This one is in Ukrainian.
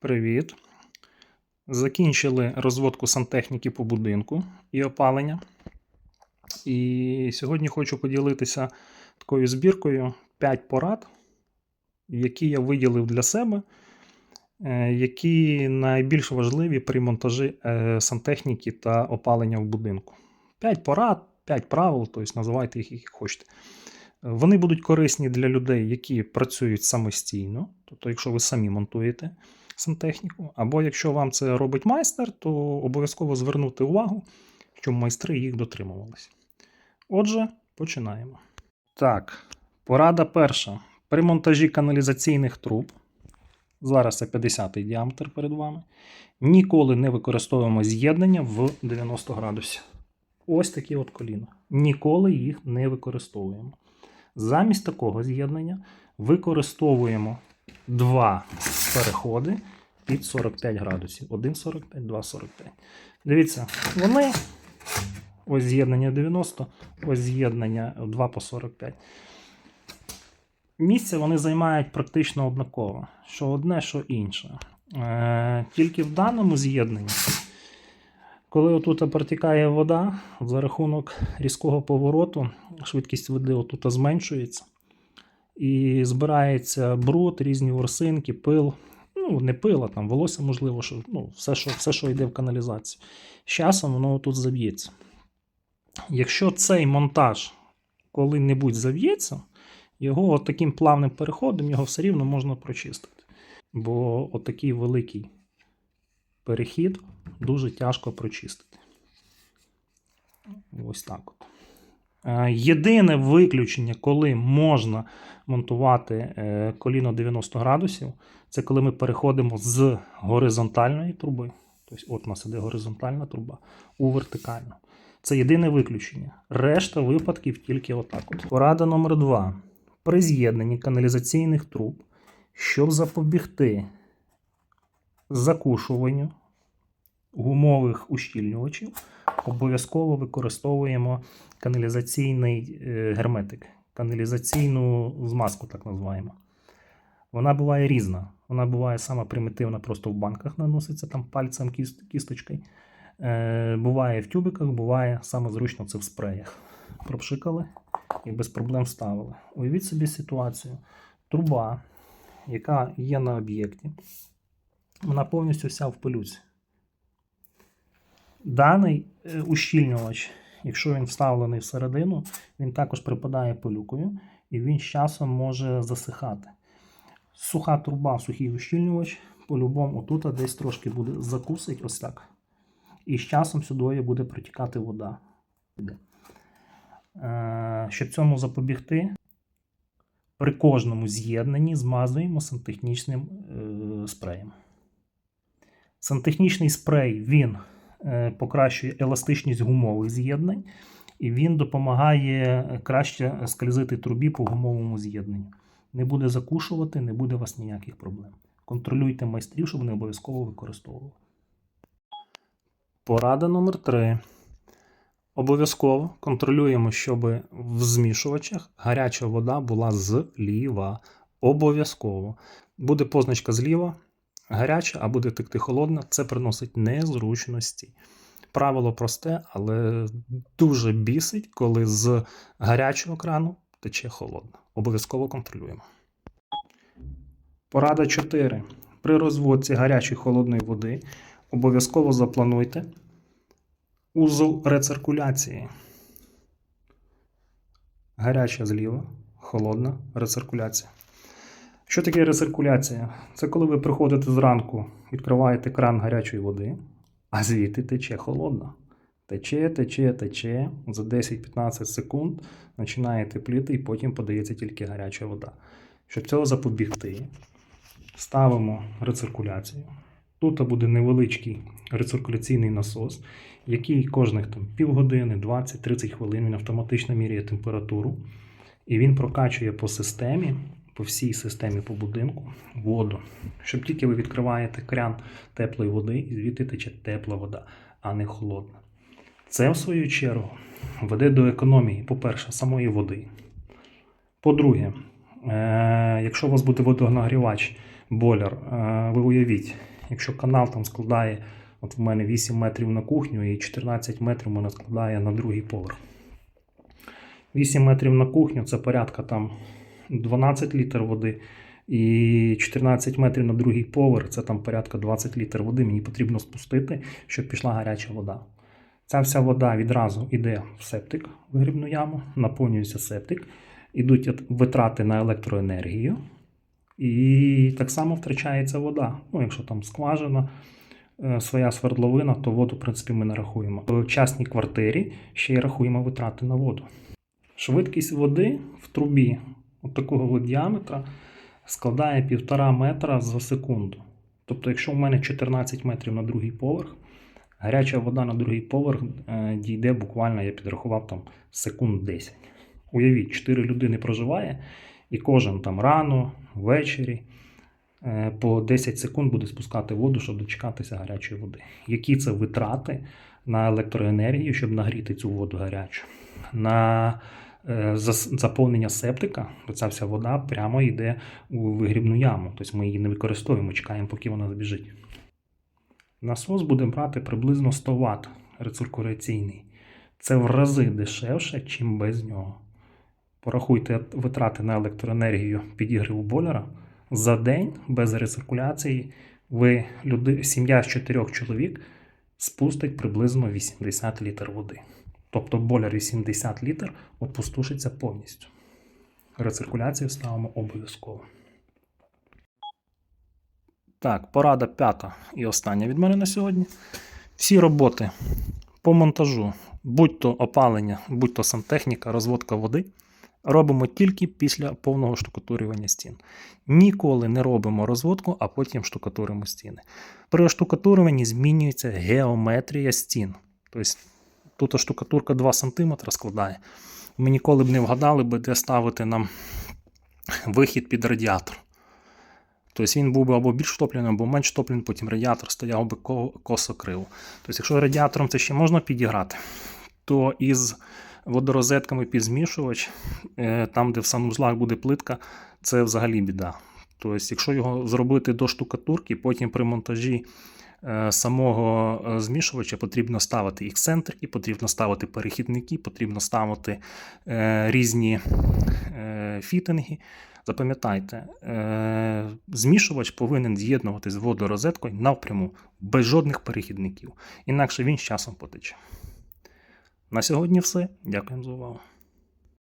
Привіт. Закінчили розводку сантехніки по будинку і опалення. І сьогодні хочу поділитися такою збіркою 5 порад, які я виділив для себе, е, які найбільш важливі при монтажі е, сантехніки та опалення в будинку. 5 порад, 5 правил, тобто називайте їх як хочете. Вони будуть корисні для людей, які працюють самостійно, тобто, якщо ви самі монтуєте сантехніку, або якщо вам це робить майстер, то обов'язково звернути увагу, щоб майстри їх дотримувалися. Отже, починаємо. Так, порада перша. При монтажі каналізаційних труб, зараз це 50-й діаметр перед вами, ніколи не використовуємо з'єднання в 90 градусів. Ось такі от коліна. Ніколи їх не використовуємо. Замість такого з'єднання використовуємо два переходи під 45 градусів. 1,45, 2,45. Дивіться, вони ось з'єднання 90, ось з'єднання 2 по 45. Місце вони займають практично однаково, що одне, що інше. Е, тільки в даному з'єднанні, коли отут протікає вода, за рахунок різкого повороту, швидкість води отут зменшується. І збирається бруд, різні ворсинки, пил. Ну, не пил, а там волосся, можливо, що, ну, все, що, все, що йде в каналізацію. З часом воно тут заб'ється. Якщо цей монтаж коли-небудь заб'ється, його от таким плавним переходом його все рівно можна прочистити. Бо отакий великий перехід дуже тяжко прочистити. Ось так от. Е, Єдине виключення, коли можна монтувати е, коліно 90 градусів, це коли ми переходимо з горизонтальної труби. Тобто, от у нас іде горизонтальна труба у вертикальну. Це єдине виключення. Решта випадків тільки отак. От. Порада номер 2. При з'єднанні каналізаційних труб, щоб запобігти закушуванню гумових ущільнювачів, обов'язково використовуємо каналізаційний е, герметик, каналізаційну змазку, так називаємо. Вона буває різна. Вона буває сама примітивна, просто в банках наноситься там пальцем кіст, кісточкою. Е, буває в тюбиках, буває саме зручно це в спреях. Пропшикали і без проблем вставили. Уявіть собі ситуацію. Труба, яка є на об'єкті, вона повністю вся в пилюці. Даний е, ущільнювач, якщо він вставлений всередину, він також припадає пилюкою і він з часом може засихати. Суха труба, сухий ущільнювач, по-любому отут десь трошки буде закусить ось так. І з часом сюди буде протікати вода. Е, Щоб цьому запобігти, при кожному з'єднанні змазуємо сантехнічним е, спреєм. Сантехнічний спрей він покращує еластичність гумових з'єднань, і він допомагає краще скользити трубі по гумовому з'єднанню. Не буде закушувати, не буде у вас ніяких проблем. Контролюйте майстрів, щоб вони обов'язково використовували. Порада номер 3. Обов'язково контролюємо, щоб в змішувачах гаряча вода була зліва. Обов'язково. Буде позначка зліва, гаряча, а буде текти холодна. Це приносить незручності. Правило просте, але дуже бісить, коли з гарячого крану тече холодна. Обов'язково контролюємо. Порада 4. При розводці гарячої холодної води обов'язково заплануйте узол рециркуляції. Гаряча зліва, холодна рециркуляція. Що таке рециркуляція? Це коли ви приходите зранку, відкриваєте кран гарячої води, а звідти тече холодна. Тече, тече, тече. За 10-15 секунд починає тепліти і потім подається тільки гаряча вода. Щоб цього запобігти, ставимо рециркуляцію. Тут буде невеличкий рециркуляційний насос, який кожних там, півгодини, 20-30 хвилин він автоматично міряє температуру. І він прокачує по системі, по всій системі по будинку воду. Щоб тільки ви відкриваєте кран теплої води, і звідти тече тепла вода, а не холодна. Це, в свою чергу, веде до економії, по-перше, самої води. По-друге, е- якщо у вас буде водонагрівач, бойлер. Е, Ви уявіть, якщо канал там складає, от в мене 8 метрів на кухню і 14 метрів мене складає на другий поверх. 8 метрів на кухню це порядка там 12 літр води. І 14 метрів на другий поверх це там порядка 20 літр води. Мені потрібно спустити, щоб пішла гаряча вода. Ця вся вода відразу йде в септик, в грібну яму, наповнюється септик, ідуть витрати на електроенергію, і так само втрачається вода. Ну, якщо там скважина, е, своя свердловина, то воду, в принципі, ми не рахуємо. В частній квартирі ще й рахуємо витрати на воду. Швидкість води в трубі такого діаметра складає 1,5 метра за секунду. Тобто, якщо в мене 14 метрів на другий поверх, гаряча вода на другий поверх е, дійде буквально, я підрахував там секунд 10. Уявіть, 4 людини проживає, і кожен там рано, ввечері е, по 10 секунд буде спускати воду, щоб дочекатися гарячої води. Які це витрати на електроенергію, щоб нагріти цю воду гарячу? На заповнення септика, бо ця вся вода прямо йде у вигрібну яму. Тобто ми її не використовуємо, чекаємо, поки вона збіжить. Насос буде брати приблизно 100 Вт рециркуляційний. Це в рази дешевше, чим без нього. Порахуйте витрати на електроенергію підігріву бойлера. За день без рециркуляції ви, сім'я з 4 чоловік спустить приблизно 80 літр води. Тобто бойлер 80 літр опустошиться повністю. Рециркуляцію ставимо обов'язково. Так, порада п'ята і остання від мене на сьогодні. Всі роботи по монтажу, будь то опалення, будь то сантехніка, розводка води, робимо тільки після повного штукатурювання стін. Ніколи не робимо розводку, а потім штукатуримо стіни. При штукатурюванні змінюється геометрія стін. Тобто тут штукатурка 2 см складає. Ми ніколи б не вгадали би, де ставити нам вихід під радіатор. Тобто він був би або більш втоплений, або менш втоплений, потім радіатор стояв би ко- косо криво. Тобто, якщо радіатором це ще можна підіграти, то із водорозетками під змішувач, е, там, де в санузлах буде плитка, це взагалі біда. Тобто, якщо його зробити до штукатурки, потім при монтажі самого е, змішувача потрібно ставити ексцентрики, потрібно ставити перехідники, потрібно ставити е, різні е, фітинги. Запам'ятайте, е, змішувач повинен з'єднуватись з водорозеткою напряму, без жодних перехідників. Інакше він з часом потече. На сьогодні все. Дякуємо за увагу.